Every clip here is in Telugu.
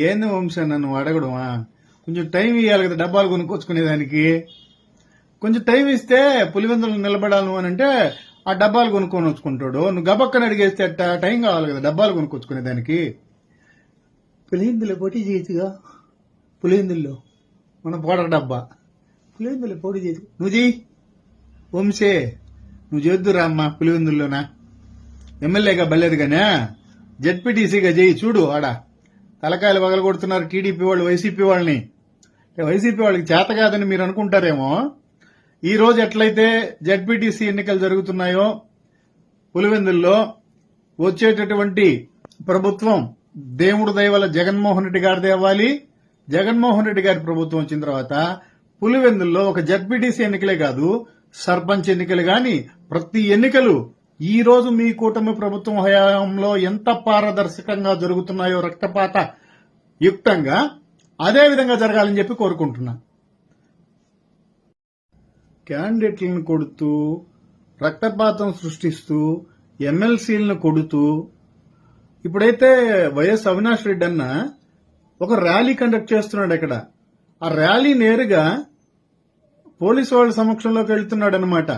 ఏంది వంశ నన్ను అడగడమా? కొంచెం టైం ఇవ్వాలి కదా డబ్బాలు కొనుక్కొచ్చుకునేదానికి. కొంచెం టైం ఇస్తే పులివెందులు నిలబడాలి అని అంటే ఆ డబ్బాలు కొనుక్కొని వచ్చుకుంటాడు. నువ్వు గబక్కని అడిగేస్తే అట్ట టైం కావాలి కదా డబ్బాలు కొనుక్కొచ్చుకునేదానికి. పులివెందులో పోటీ చేయొచ్చుగా? పులివెందుల్లో? మన పౌడర్ డబ్బా. పులివెందులో పోటీ చేయొచ్చు. నువ్వు చెయ్యి. వంశే నువ్వు చేద్దురా అమ్మా పులివెందుల్లోనా? ఎమ్మెల్యేగా బలేదు గానే జెడ్పీటీసీగా చేయి చూడు ఆడ. తలకాయలు పగలగొడుతున్నారు టీడీపీ వాళ్ళు వైసీపీ వాళ్ళని. వైసీపీ వాళ్ళకి చేత కాదని మీరు అనుకుంటారేమో. ఈ రోజు ఎట్లయితే జెడ్పీటీసీ ఎన్నికలు జరుగుతున్నాయో పులివెందుల్లో వచ్చేటటువంటి ప్రభుత్వం దేవుడు దయవల్ల జగన్మోహన్ రెడ్డి గారిదే అవ్వాలి. జగన్మోహన్ రెడ్డి గారి ప్రభుత్వం వచ్చిన తర్వాత పులివెందుల్లో ఒక జడ్పీటీసీ ఎన్నికలే కాదు సర్పంచ్ ఎన్నికలు గాని ప్రతి ఎన్నికలు ఈ రోజు మీ కూటమి ప్రభుత్వం హయాంలో ఎంత పారదర్శకంగా జరుగుతున్నాయో రక్తపాత యుక్తంగా అదే విధంగా జరగాలని చెప్పి కోరుకుంటున్నా. క్యాండిడేట్లను కొడుతూ రక్తపాతం సృష్టిస్తూ ఎమ్మెల్సీలను కొడుతూ ఇప్పుడైతే వైఎస్ అవినాష్ రెడ్డి అన్న ఒక ర్యాలీ కండక్ట్ చేస్తున్నాడు ఇక్కడ ఆ ర్యాలీ నేరుగా పోలీసు వాళ్ళ సమక్షంలోకి వెళ్తున్నాడు అనమాట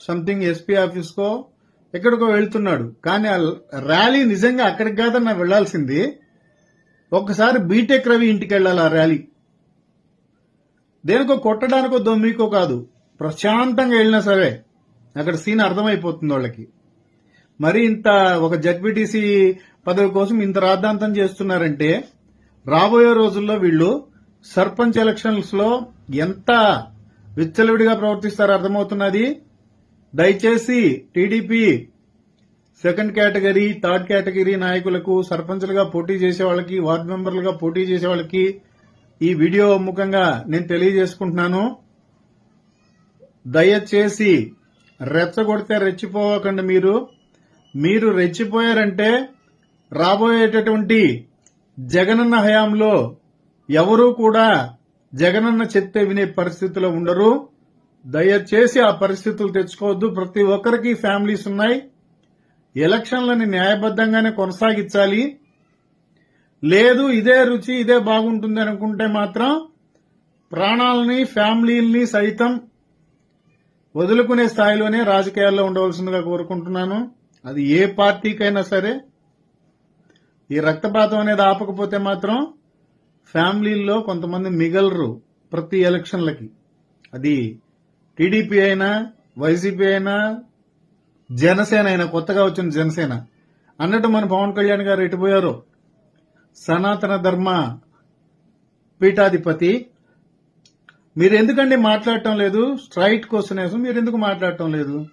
సంథింగ్ ఎస్పీ ఆఫీస్కో ఎక్కడికో వెళ్తున్నాడు. కానీ ఆ ర్యాలీ నిజంగా అక్కడికి కాదన్నా వెళ్ళాల్సింది ఒక్కసారి బీటెక్ రవి ఇంటికి వెళ్ళాలి ఆ ర్యాలీ. దేనికో కొట్టడానికో దొమ్మికో కాదు. ప్రశాంతంగా వెళ్ళినా సరే అక్కడ సీన్ అర్థమైపోతుంది వాళ్ళకి. మరి ఇంత ఒక జడ్పీటీసీ పదవి కోసం ఇంత రాద్ధాంతం చేస్తున్నారంటే రాబోయే రోజుల్లో వీళ్ళు సర్పంచ్ ఎలక్షన్స్లో ఎంత విచ్చలవిడిగా ప్రవర్తిస్తారో అర్థమవుతున్నది. దయచేసి TDP second category third category నాయకులకు సర్పంచ్లుగా పోటీ చేసే వాళ్ళకి వార్డు మెంబర్లుగా పోటీ చేసే వాళ్ళకి ఈ వీడియో ముఖంగా నేను తెలియజేసుకుంటున్నాను. దయచేసి రెచ్చగొడితే రెచ్చిపోవకండి మీరు. మీరు రెచ్చిపోయారంటే రాబోయేటటువంటి జగనన్న హయాంలో ఎవరూ కూడా జగనన్న చెప్తే వినే పరిస్థితిలో ఉండరు. దయచేసి ఆ పరిస్థితులు తెచ్చుకోవద్దు. ప్రతి ఒక్కరికి ఫ్యామిలీస్ ఉన్నాయి. ఎలక్షన్లని న్యాయబద్ధంగానే కొనసాగించాలి. లేదు ఇదే రుచి ఇదే బాగుంటుంది అనుకుంటే మాత్రం ప్రాణాలని ఫ్యామిలీల్ని సైతం వదులుకునే స్థాయిలోనే రాజకీయాల్లో ఉండవలసిందిగా కోరుకుంటున్నాను. అది ఏ పార్టీకైనా సరే ఈ రక్తపాతం అనేది ఆపకపోతే మాత్రం ఫ్యామిలీల్లో కొంతమంది మిగలరు ప్రతి ఎలక్షన్లకి. అది టీడీపీ అయినా వైసీపీ అయినా జనసేన అయినా కొత్తగా వచ్చిన జనసేన. అన్నట్టు మన పవన్ కళ్యాణ్ గారు ఎటుపోయారు? సనాతన ధర్మ పీఠాధిపతి. మీరు ఎందుకండి మాట్లాడటం లేదు? స్ట్రైట్ క్వశ్చన్ వేసి మీరు ఎందుకు మాట్లాడటం లేదు?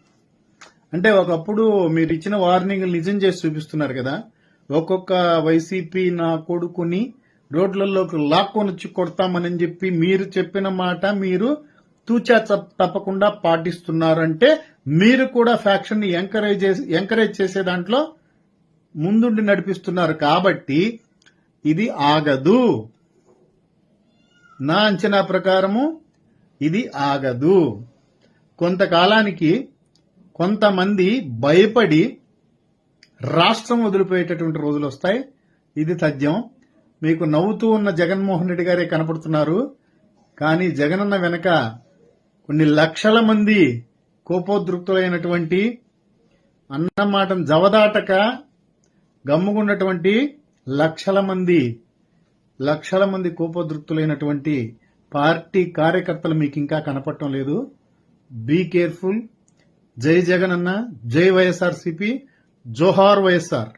అంటే ఒకప్పుడు మీరు ఇచ్చిన వార్నింగ్ నిజం చేసి చూపిస్తున్నారు కదా. ఒక్కొక్క వైసీపీ నా కొడుకుని రోడ్లలోకి లాక్కొని వచ్చి కొడతామని చెప్పి మీరు చెప్పిన మాట మీరు తూచా తప్పకుండా పాటిస్తున్నారంటే మీరు కూడా ఫ్యాక్షన్ని ఎంకరేజ్ చేసి ఎంకరేజ్ చేసే దాంట్లో ముందుండి నడిపిస్తున్నారు కాబట్టి ఇది ఆగదు. నా అంచనా ప్రకారము ఇది ఆగదు. కొంతకాలానికి కొంతమంది భయపడి రాష్ట్రం వదిలిపోయేటటువంటి రోజులు వస్తాయి. ఇది తథ్యం. మీకు నవ్వుతూ ఉన్న జగన్మోహన్ రెడ్డి గారే కనపడుతున్నారు. కానీ జగనన్న వెనక కొన్ని లక్షల మంది కోపోద్రుక్తులైనటువంటి అన్నమాటం జవదాటక గమ్ముకున్నటువంటి లక్షల మంది లక్షల మంది కోపోద్రుక్తులైనటువంటి పార్టీ కార్యకర్తలు మీకు ఇంకా కనపడటం లేదు. బీ కేర్ఫుల్ జై జగన్ అన్న జై వైఎస్ఆర్సీపీ జోహార్ వైఎస్ఆర్.